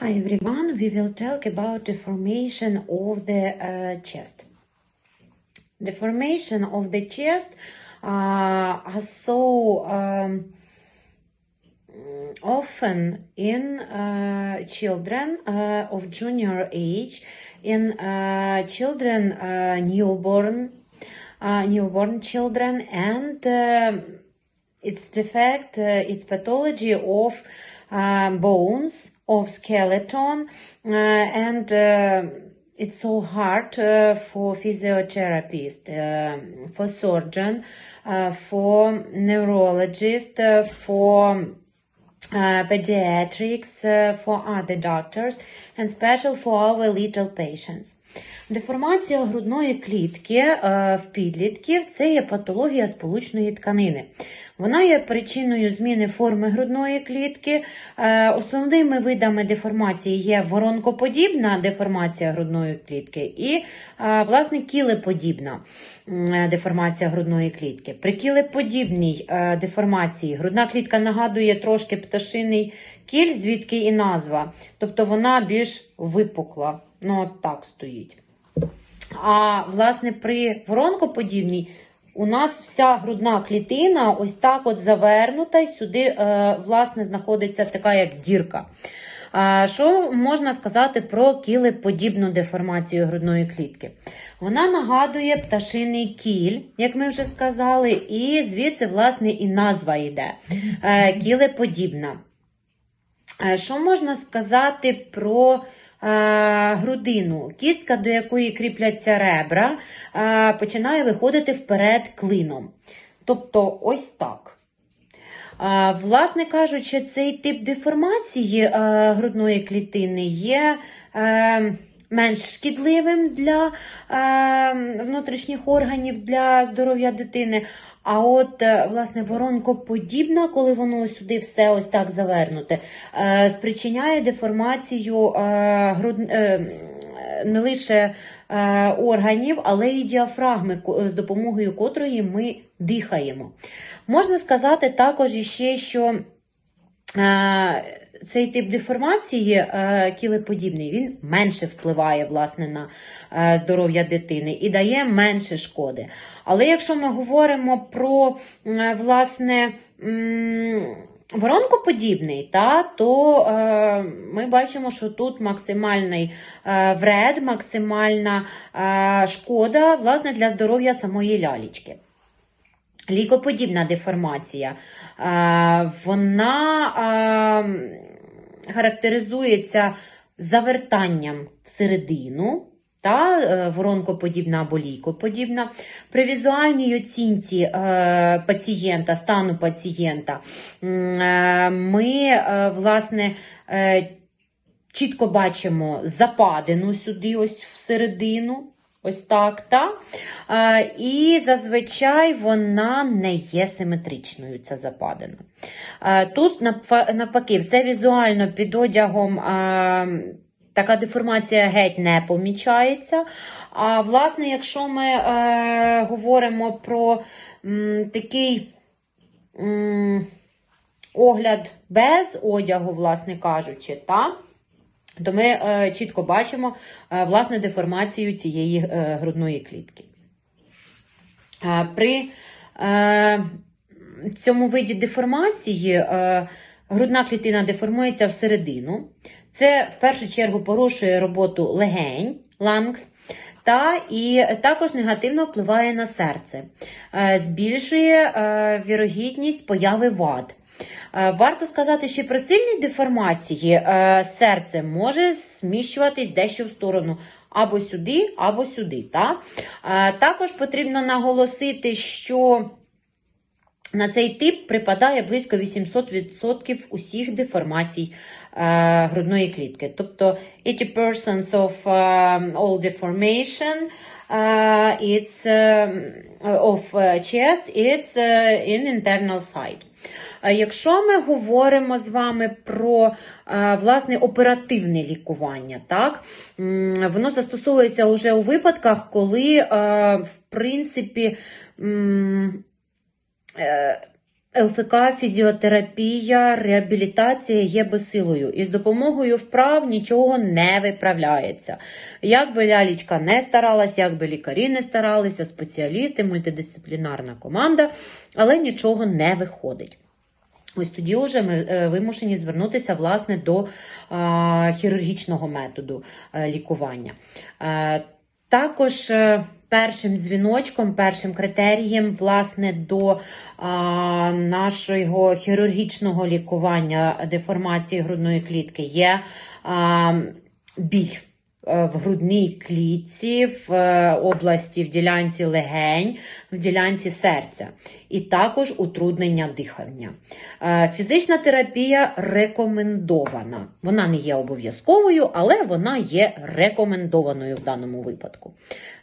Hi everyone, we will talk about the formation of the uh, chest. The formation of the chest uh, are so um, often in uh, children uh, of junior age, in uh, children uh, newborn, newborn children, and um its defect, uh, its pathology of um, bones, of skeleton, uh, and uh, it's so hard uh, for physiotherapist, for surgeon, for neurologist, for uh, pediatrics, uh, for other doctors, and special for our little patients. Деформація грудної клітки е, в підлітків це є патологія сполучної тканини. Вона є причиною зміни форми грудної клітки. Е, Основними видами деформації є воронкоподібна деформація грудної клітки і, е, власне, кілеподібна деформація грудної клітки. При кілеподібній деформації грудна клітка нагадує трошки пташиний кіль, звідки і назва. Тобто вона більш випукла. Ну, от так стоїть. А власне при воронкоподібній у нас вся грудна клітина ось так от завернута, і сюди, е, власне, знаходиться така як дірка. Що можна сказати про кілеподібну деформацію грудної клітки? Вона нагадує пташиний кіль, як ми вже сказали, і звідси, власне, і назва йде е, кілеподібна. Е, Що можна сказати про грудину? Кістка, до якої кріпляться ребра, е, починає виходити вперед клином. Тобто ось так. Е, Власне кажучи, цей тип деформації е, грудної клітини є е, менш шкідливим для е, внутрішніх органів для здоров'я дитини. А от, е, власне, воронкоподібна, коли воно сюди все ось так завернуте, е, спричиняє деформацію е, не лише органів, але й діафрагми, з допомогою котрої ми дихаємо. Можна сказати також іще, що цей тип деформації е, кілеподібний, він менше впливає власне на е, здоров'я дитини і дає менше шкоди. Але якщо ми говоримо про власне. Воронкоподібний, та, то е, ми бачимо, що тут максимальний вред, максимальна шкода власне, для здоров'я самої лялічки. Лікоподібна деформація. Вона характеризується завертанням всередину. Та е, воронкоподібна або лійкоподібна. При візуальній оцінці е, пацієнта, стану пацієнта, е, ми власне чітко бачимо западину сюди, ось всередину. Ось так, та? А, і зазвичай вона не є симетричною, ця западина. А, тут навпаки, все візуально під одягом. А, Така деформація геть не помічається. А власне, якщо ми е, говоримо про м, такий м, огляд без одягу, власне кажучи, та, то ми е, чітко бачимо е, власне деформацію цієї е, грудної клітки. При цьому виді деформації грудна клітина деформується всередину. Це в першу чергу порушує роботу легень, лангс, та і також негативно впливає на серце, збільшує вірогідність появи вад. Е, Варто сказати, що при сильній деформації е, серце може зміщуватись дещо в сторону або сюди, або сюди. Та? Е, Також потрібно наголосити, що на цей тип припадає близько 800% усіх деформацій грудної клітки. Тобто 80% of all deformation it's, of chest it's in internal side. Е, Якщо ми говоримо з вами про е, власне оперативне лікування, так, воно застосовується вже у випадках, коли, е, в принципі, ЛФК, фізіотерапія, реабілітація є безсилою. І з допомогою вправ нічого не виправляється. Як би лялічка не старалась, як би лікарі не старалися, спеціалісти, мультидисциплінарна команда, але нічого не виходить. Ось тоді вже ми е, вимушені звернутися власне до а, хірургічного методу е, лікування. Е, також е, першим дзвіночком, першим критерієм власне до нашого хірургічного лікування деформації грудної клітки є біль е, в грудній клітці, в е, області, в ділянці легень, в ділянці серця, і також утруднення дихання. Е, Фізична терапія рекомендована. Вона не є обов'язковою, але вона є рекомендованою в даному випадку.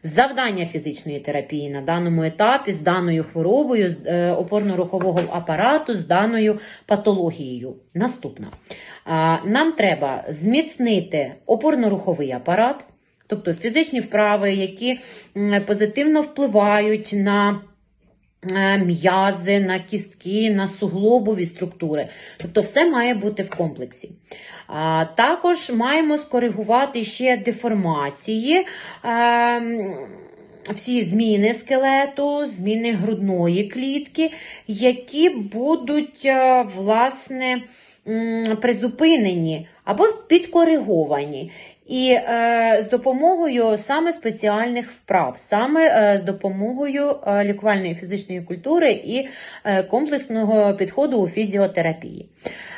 Завдання фізичної терапії на даному етапі з даною хворобою з, е, опорно-рухового апарату, з даною патологією. Наступна. Нам треба зміцнити опорно-руховий апарат, тобто фізичні вправи, які позитивно впливають на е, м'язи, на кістки, на суглобові структури. Тобто все має бути в комплексі. Також маємо скоригувати ще деформації. ем, всі зміни скелету, зміни грудної клітки, які будуть е, власне призупинені або підкориговані. І е, з допомогою саме спеціальних вправ, саме е, з допомогою е, лікувальної фізичної культури і е, комплексного підходу у фізіотерапії.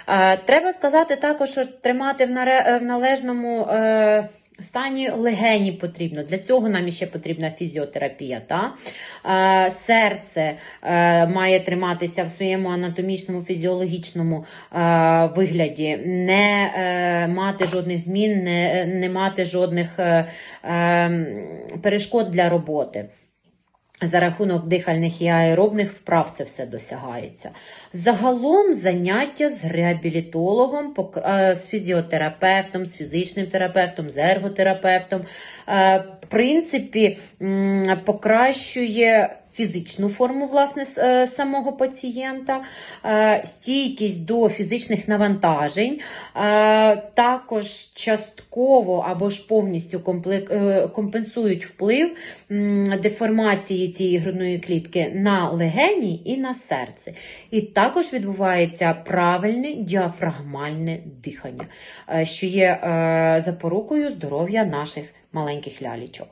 Е, треба сказати також, що тримати в, наре, в належному. Е, Стані легені потрібно. Для цього нам ще потрібна фізіотерапія. Та? Е, серце е, має триматися в своєму анатомічному, фізіологічному е, вигляді, не е, мати жодних змін, не, не мати жодних е, е, перешкод для роботи. За рахунок дихальних і аеробних вправ це все досягається. Загалом заняття з реабілітологом, е, з фізіотерапевтом, з фізичним терапевтом, з ерготерапевтом, е, в принципі, покращує фізичну форму власне е, самого пацієнта, е, стійкість до фізичних навантажень, е, також частково або ж повністю компенсують вплив деформації цієї грудної клітки на легені і на серце. І також відбувається правильне діафрагмальне дихання, що є запорукою здоров'я наших маленьких лялічок.